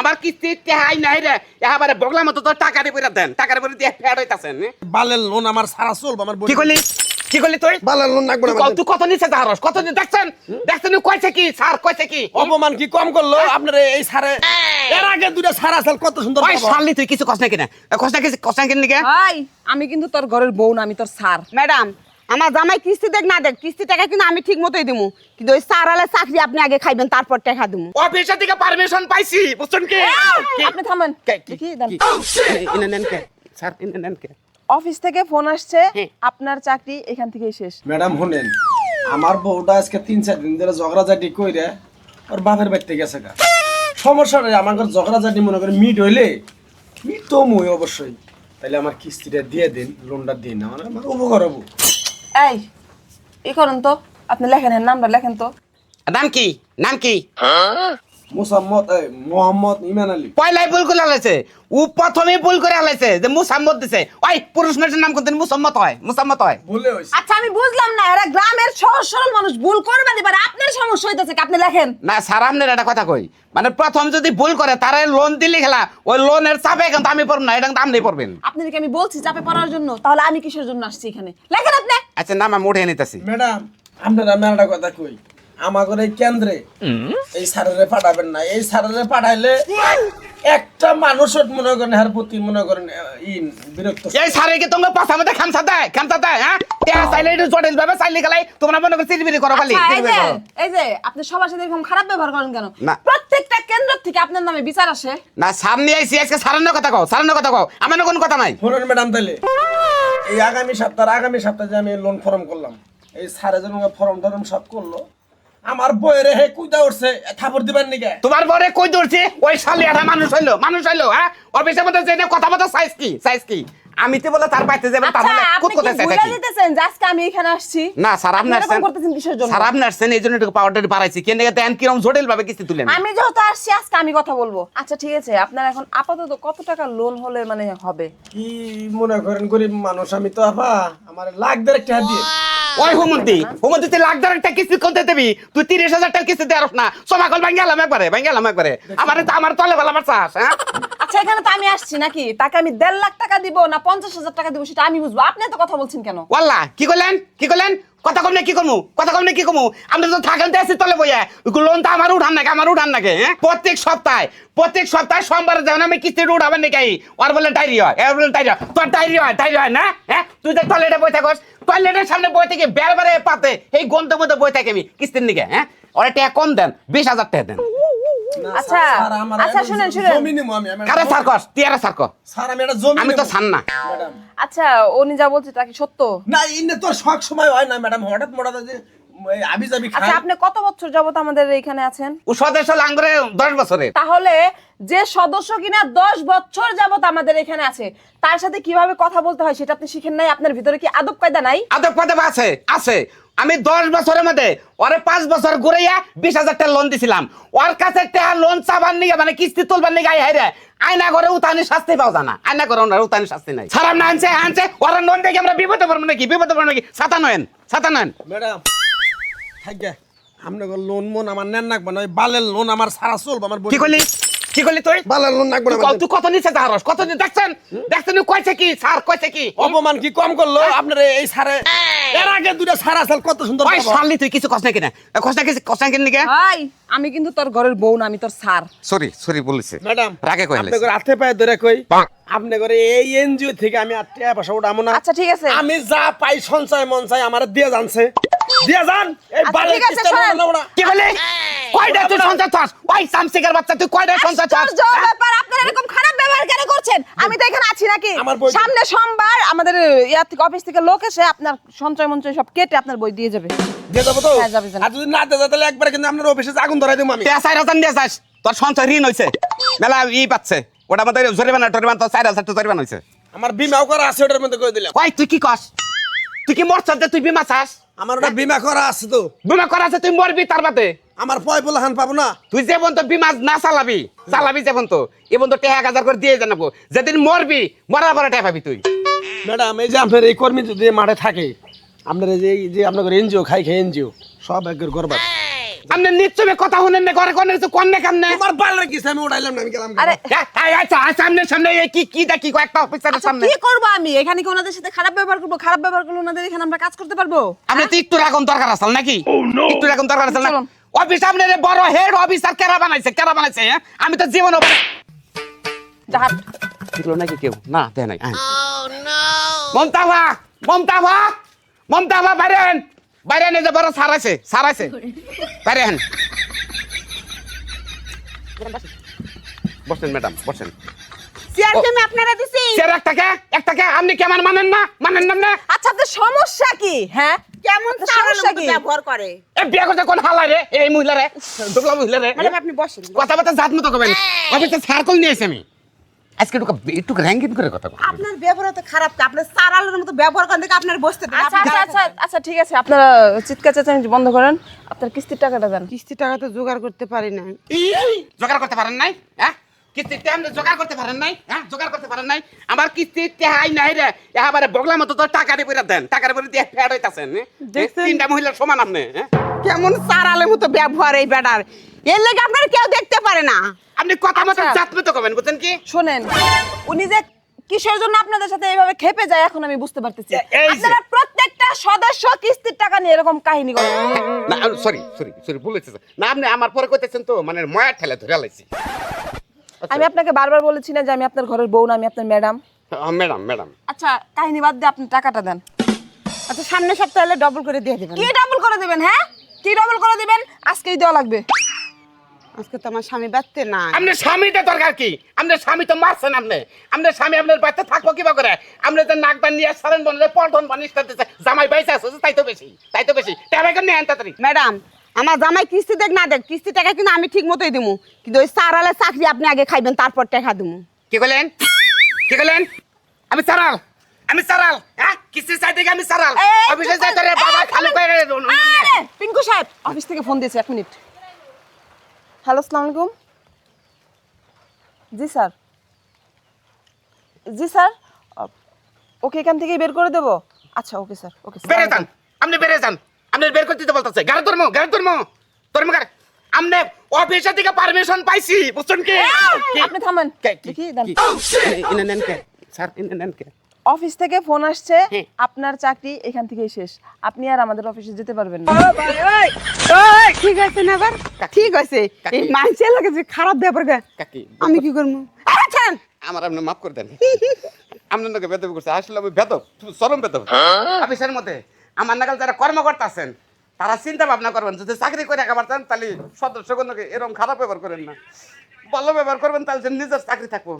আমার কিস্তি টেহাই নাই রে। এবারে বগলা মতো তো টাকা দিয়ে পয়রা দেন। টাকার পরে দিয়ে ফেড হইতাছেন বালের লোন আমার সারা চলবো আমার কি করলি কি করলি তুই? বালের লোন লাগবে না তুই কত- নিচে যাহারস কত নি- দেখছেন? দেখছেন কইছে কি? স্যার কইছে কি? অপমান কি কম করল? আপনার এই সারে এর আগে দুটা সারা সাল কত সুন্দর ওই বাবা। শালি তুই কিছু কষ্ট কিনা? কষ্ট কিছু কষ্ট কিনা নাকি ভাই আমি কিন্তু তোর ঘরের বউ না আমি তোর স্যার। ম্যাডাম আমার জামাই কিস্তি দেখ না দেখ কিস্তি টাকা কিন্তু আমি ঠিক মতোই দিমু। কিন্তু ওই সারালে চাকরি আপনি আগে খাইবেন তারপর টাকা দিমু। অফিসের থেকে পারমিশন পাইছি বুঝছেন কি? কি? আপনি থামেন। কে- কি- দেখি দেন। নেন কে? স্যার ইনে নেন কে? অফিস থেকে ফোন আসছে হ্যাঁ। আপনার চাকরি এখান থেকেই শেষ। ম্যাডাম শুনেন আমার বউটা আজকে তিন চার দিন ধরে ঝগড়াঝাটি কইরে ওর বাপের বাড়িতে গেছে গা। সমস্যা নেই আমার ঘর ঝগড়াঝাটি মনে করে মিট হইলে মিট তো মুই অবশ্যই। তাহলে আমার কিস্তিটা দিয়ে দিন লোনটা দিন আমার আমার উপকার হব। এই ই করুন তো? আপনি লেখেন এর নামটা লেখেন তো। নাম কি? নাম কি? মুসাম্মদ মোহাম্মদ ইমান আলী। পয়লাই ভুল করে আলাইছে। ও প্রথমে ভুল করে আলাইছে যে মুসাম্মদ দিছে। ওই পুরুষ মেয়েটার নাম কোনদিন? মুসাম্মত হয় মুসাম্মত হয়। বলে হইছে। আচ্ছা আমি বুঝলাম না এরা গ্রামের সহজ সরল মানুষ ভুল করবে না আপনার সমস্যা হইতেছে আপনি লেখেন। না স্যার আপনার একটা কথা কই। মানে প্রথম যদি ভুল করে তারা লোন দিলে খেলা ওই লোনের চাপে কিন্তু আমি পড়ব না এটা কিন্তু আপনি পড়বেন। আপনাকে আমি বলছি চাপে পড়ার জন্য তাহলে আমি কিসের জন্য আসছি এখানে? লেখেন আপনি। আচ্ছা নাম আমি উঠে নিতেছি। ম্যাডাম আপনারা আমি একটা কথা কই। আমাদের এই কেন্দ্রে এই স্যারেরে পাঠাবেন না। এই স্যারেরে পাঠাইলে একটা মানুষের মনে করেন হার প্রতি মনে করেন ই বিরক্ত। এই স্যারে কি তোমরা পাশা মধ্যে খামসা দেয়? খামসা দেয় হ্যাঁ? টেয়া চাইলে একটু জটিল ভাবে চাইলে গেলাই তোমরা মনে করো চিরবিরি করো খালি। আচ্ছা, এই যে আপনি সবার সাথে এরকম খারাপ ব্যবহার করেন কেন? না। প্রত্যেকটা কেন্দ্র থেকে আপনার নামে বিচার আসে। না সামনে আইসি আজকে সারান্ন কথা কও সারান্ন কথা কও। আমার কোনো কথা নাই। শুনুন ম্যাডাম তাহলে এই আগামী সপ্তাহ আগামী সপ্তাহে আমি লোন ফর্ম করলাম এই স্যারে যেন ফর্ম টর্ম সব করল আমার বইয়ের হে কুইদা উঠছে থাপড় দিবেন নিকে? তোমার বরে কই দৌড়ছে ওই শালি একটা মানুষ হইল মানুষ হইল হ্যাঁ? অফিসের মধ্যে যে কথা মতো সাইজ কি সাইজ কি? আমি তো বলে তার পাইতে যাবে তার আচ্ছা মানে কুত কি কোথায় চাই ভুলে থাকি দিতেছেন আজকে আমি এখানে আসছি? না স্যার আপনি এরকম আসছেন করতেছেন কিসের জন্য? স্যার আপনি আসছেন এই জন্য একটু পাওয়ারটা বাড়াইছি। কেন দেন কিরম জটিল ভাবে কিস্তি তুলেন আমি যেহেতু আসছি আজকে আমি কথা বলব। আচ্ছা ঠিক আছে আপনার এখন আপাতত কত টাকা লোন হলে মানে হবে? কি মনে করেন গরিব মানুষ আমি তো আপা আমার লাখ দেড় টাকা দিয়ে ওই হুমন্তি হুমন্তি তুই লাখ দেড় একটা কিস্তি কোনতে দেবি? তুই তিরিশ হাজার টাকা কিস্তি দেওয়ার না। সমাকল ভাঙ্গে গেলাম একবারে ভাঙ্গে গেলাম একবারে। আমার তো আমার তলে বলা আমার চাষ হ্যাঁ? আচ্ছা এখানে তো আমি আসছি নাকি? তাকে আমি দেড় লাখ টাকা দিব না পঞ্চাশ হাজার টাকা দিব সেটা আমি বুঝব। আপনি এত কথা বলছেন কেন? ওয়াল্লা কি করলেন? কি করলেন? কথা কম না কি কমু? কথা কম না কি কমু? আমরা তো থাকেন তো আছি তলে বইয়া। লোন তো আমার উঠান নাকি আমার উঠান নাকি হ্যাঁ? প্রত্যেক সপ্তাহে প্রত্যেক সপ্তাহে সোমবার যেমন আমি কিস্তি উঠাবেন নাকি ওর বলে ডায়রি হয় এর বলে ডায়রি হয়। তোর ডায়রি হয় ডায়রি হয় না হ্যাঁ? তুই তো টয়লেটে বই থাকস টয়লেটের সামনে বই থেকে বের বেড়ে পাতে এই গন্ধের মধ্যে বই থাকি আমি কিস্তির নিকে হ্যাঁ? ওরা টাকা কম দেন বিশ হাজার টাকা দেন। না, আচ্ছা, আচ্ছা, শুনেন, শুনেন। জমি নিবো আমি আমি কারে সার তুই আরে সার কর স্যার আমি একটা জমি আমি তো সান না। ম্যাডাম। আচ্ছা উনি যা বলছে তা কি সত্য? না ইন্নে তো সব সময় হয় না ম্যাডাম। হঠাৎ মোটাৎ যে আবি যাবি খান আচ্ছা আপনি কত বছর যাবত আমাদের এখানে আছেন? ও সদস্য লাঙ্গরে 10 বছরে। তাহলে যে সদস্য কিনা দশ বছর যাবত আমাদের এখানে আছে তার সাথে কীভাবে কথা বলতে হয় সেটা আপনি শিখেন নাই? আপনার ভিতরে কি আদব কায়দা নাই? আদব কায়দা আছে আছে। আমি দশ বছরের মধ্যে ওরে পাঁচ বছর ঘুরাইয়া বিশ হাজার টাকা লোন দিছিলাম। ওর কাছে টাকা লোন চাবার নিয়ে মানে কিস্তি তুলবার নিগে আই হাইরে আয়না করে উতানি শাস্তি পাও জানা আয়না করে ওনার উতানি শাস্তি নাই। সারাম না আনছে আনছে। ওরা লোন দেখে আমরা বিপদে পড়ব নাকি? বিপদে পড়ব নাকি? সাতা নয়েন সাতা নয়েন। ম্যাডাম থাকে আপনাকে লোন মন আমার নেন নাকবো না বালের লোন আমার সারা চলবো আমার কি করলি কি করলি তুই? বালের লোন নাকবো না তুই কত- তুই কত নিচে যাহারস কত নি- দেখছেন? দেখছেন কইছে কি? স্যার কইছে কি? অপমান কি কম করল? আপনার এই সারে এর আগে দুটা সারা সাল কত সুন্দর ওই বাবা। শালি তুই কিছু কষ্ট না কিনা? কষ্ট না কিছু কষ্ট না কিনা নিকে ভাই আমি কিন্তু তোর ঘরের বউ না আমি তোর স্যার। সরি সরি বলেছে। ম্যাডাম রাগে কই আপনি করে হাতে পায়ে ধরে কই? আপনি করে এই এনজিও থেকে আমি আর টাকা পয়সা উঠাবো না। আচ্ছা ঠিক আছে। আমি যা পাই সঞ্চয় মন চাই আমার দিয়ে জানছে দিয়ে যান! এই আচ্ছা, আছে, কিস্তা না। কি বলে কয়টা তুই চাস? ওই সামসিকের বাচ্চা তুই কয়টা চাস? ব্যাপার আপনারা এরকম খারাপ ব্যবহার কেন করছেন? আমি তো এখানে আছি নাকি? সামনে সোমবার আমাদের ইয়ার থেকে অফিস থেকে লোক এসে আপনার সঞ্চয় মঞ্চয় সব কেটে আপনার বই দিয়ে যাবে। দিয়ে যাব তো? হ্যাঁ। আর যদি না দিয়ে তাহলে একবারে কিন্তু আপনার অফিসে আগুন ধরাই দেবো আমি। চার হাজার দিয়ে চাস তোর সঞ্চয় ঋণ হয়েছে মেলা ই পাচ্ছে। ওটা আমাদের জরিমানা টরিমানা তো চার হাজার তো জরিমানা হয়েছে আমার বিমাও করা আছে ওটার মধ্যে করে দিলাম। কই তুই কি কস? তুই কি মরছ যে তুই বিমা চাস? আমার ওটা বিমা করা আছে তো। বিমা করা আছে তুই মরবি তার বাদে। আমার পয় বলে হান পাবো না। তুই যে বন্ধু বিমা না চালাবি চালাবি যে বন্ধু। এ বন্ধু টেহা এক হাজার করে দিয়ে জানাব। যেদিন মরবি মরার পরে টেহা পাবি তুই। ম্যাডাম এই যে আপনার এই কর্মী যদি মাঠে থাকে আপনার এই যে যে আপনার এনজিও খাই খাই এনজিও সব একবার গরবাদ আপনি নিশ্চয় কথা শুনেন না ঘরে কোন কোন না কেমনে? তোমার বালের কিছু আমি উঠাইলাম না আমি গেলাম আরে হ্যাঁ, এই, আচ্ছা আচ্ছা, সামনে সামনে এই কি কি দেখি কয়েকটা অফিসারের আচ্ছা সামনে? কি করব আমি? এখানে কি ওনাদের সাথে খারাপ ব্যবহার করব? খারাপ ব্যবহার করলে ওনাদের এখানে আমরা কাজ করতে পারব? আপনি তো একটু রাখুন দরকার আছে নাকি? একটু রাখুন দরকার আছে না। অফিস আপনার বড় হেড অফিসার কেরা বানাইছে কেরা বানাইছে হ্যাঁ? আমি তো জীবন জাহাজ। দেখল নাকি কেউ? না দেয় নাই। মমতা ভা মমতা ভা মমতা ভা বাইরেন বাইরেন এই যে বড় সার আছে সার আছে। বাইরেন বসেন ম্যাডাম বসেন। চেয়ার কি আপনারা দিছি। চেয়ার একটাকে একটাকে আপনি কেমন মানেন না? মানেন না আচ্ছা সমস্যা কি? হ্যাঁ? কেমন সমস্যা কি? ব্যবহার করে? এ বিয়ে করতে কোন হালাই রে? এই মহিলা রে? দুগলা মহিলা রে? ম্যাডাম আপনি বসেন। কথা বলতে জাত মতো করবেন অফিসে সার্কল নিয়ে এসে আমি। আজকে একটু একটু র্যাঙ্কিং করে কথা বলবেন আপনার ব্যবহার তো খারাপ তো আপনার সারালের মতো ব্যবহার করেন দেখে আপনার বসতে দেন আচ্ছা আচ্ছা আচ্ছা আচ্ছা ঠিক আছে আপনারা চিৎকার চেঁচামেচি বন্ধ করেন। আপনার কিস্তির টাকাটা দেন। কিস্তি টাকা তো জোগাড় করতে পারি না জোগাড় করতে পারেন নাই হ্যাঁ? কিস্তির টাইম জোগাড় করতে পারেন নাই হ্যাঁ? জোগাড় করতে পারেন নাই। আমার কিস্তির নাই রে। এবারে বগলা মতো তো টাকা দিয়ে দেন টাকার উপরে দিয়ে ফেড হইতাছেন হ্যাঁ? তিনটা মহিলার সমান আপনি হ্যাঁ? কেমন সারালের মতো ব্যবহার এই বেটার। এর লেগে আপনার কেউ দেখতে পারে না। আপনি কথা মতো আচ্ছা। জাত মতো করবেন বুঝছেন কি? শোনেন উনি যে কিসের জন্য আপনাদের সাথে এইভাবে খেপে যায় এখন আমি বুঝতে পারতেছি। আপনারা প্রত্যেকটা সদস্য কিস্তির টাকা নিয়ে এরকম কাহিনী করেন। না সরি সরি সরি ভুলেছে না আপনি আমার পরে কইতেছেন তো মানে ময়া ঠেলে ধরে লাইছি। আমি আপনাকে বারবার বলেছি না যে আমি আপনার ঘরের বউ না আমি আপনার ম্যাডাম। Madam madam. আচ্ছা কাহিনী বাদ দিয়ে আপনি টাকাটা দেন। আচ্ছা সামনে সপ্তাহে হলে ডবল করে দিয়ে দেবেন। কি ডাবল করে দিবেন হ্যাঁ? কি ডাবল করে দিবেন? আজকেই দেওয়া লাগবে। আজকে তো আমার স্বামী বাঁচতে না আপনার স্বামীটা দরকার কি? আপনার স্বামী তো মারছেন আপনি। আপনার স্বামী আপনার থাকব কিবা করে? আপনি তো নাক বান নিয়ে সারেন বনলে পল্টন জামাই বাইসে আছে তাই তো বেশি তাই তো বেশি। টাকা কেন নেন তাড়াতাড়ি। ম্যাডাম আমার জামাই কিস্তি দেখ না দেখ কিস্তি টাকা কিন্তু আমি ঠিক মতোই দিমু। কিন্তু ওই সারালে চাকরি আপনি আগে খাইবেন তারপর টাকা দিমু। কি বলেন কি বলেন আমি সারাল আমি সারাল হ্যাঁ? কিসের সাইড থেকে আমি সারাল। অফিসে যাইতে বাবা খালু করে পিঙ্কু সাহেব অফিস থেকে ফোন দিয়েছে এক মিনিট। হ্যালো আসসালামু আলাইকুম জি স্যার জি স্যার ওকে এখান থেকেই বের করে দেবো। আচ্ছা ওকে স্যার ওকে বেড়ে যান। আপনি বেড়ে যান। আপনি বের করতে দিতে বলতেছে। গাড়ি ধর্ম গাড়ি ধর্ম। ধর্ম গাড়ি আপনি অফিসের থেকে পারমিশন পাইছি বুঝছেন কি? আপনি থামেন। কে- কি- দেখি দেন ইনে নেন কে? স্যার ইনে নেন কে? অফিস থেকে ফোন আসছে। আপনার চাকরি এখান থেকেই শেষ। আপনি আর আমাদের অফিসে যেতে পারবেন না। ঠিক আছে না আবার? ঠিক আছে। এই মানুষের লাগে যে খারাপ ব্যাপার গা আমি কি করব? আচ্ছা আমার আপনি মাফ করে দেন। আপনার নাকি বেদব করছে আসলে আমি বেদব চরম বেদব। অফিসের মধ্যে আমার নাগাল যারা কর্মকর্তা আছেন তারা চিন্তা ভাবনা করবেন যদি চাকরি করে রাখা পারতেন তাহলে সদস্যগণকে এরকম খারাপ ব্যবহার করেন না। ভালো ব্যবহার করবেন তাহলে নিজের চাকরি থাকব।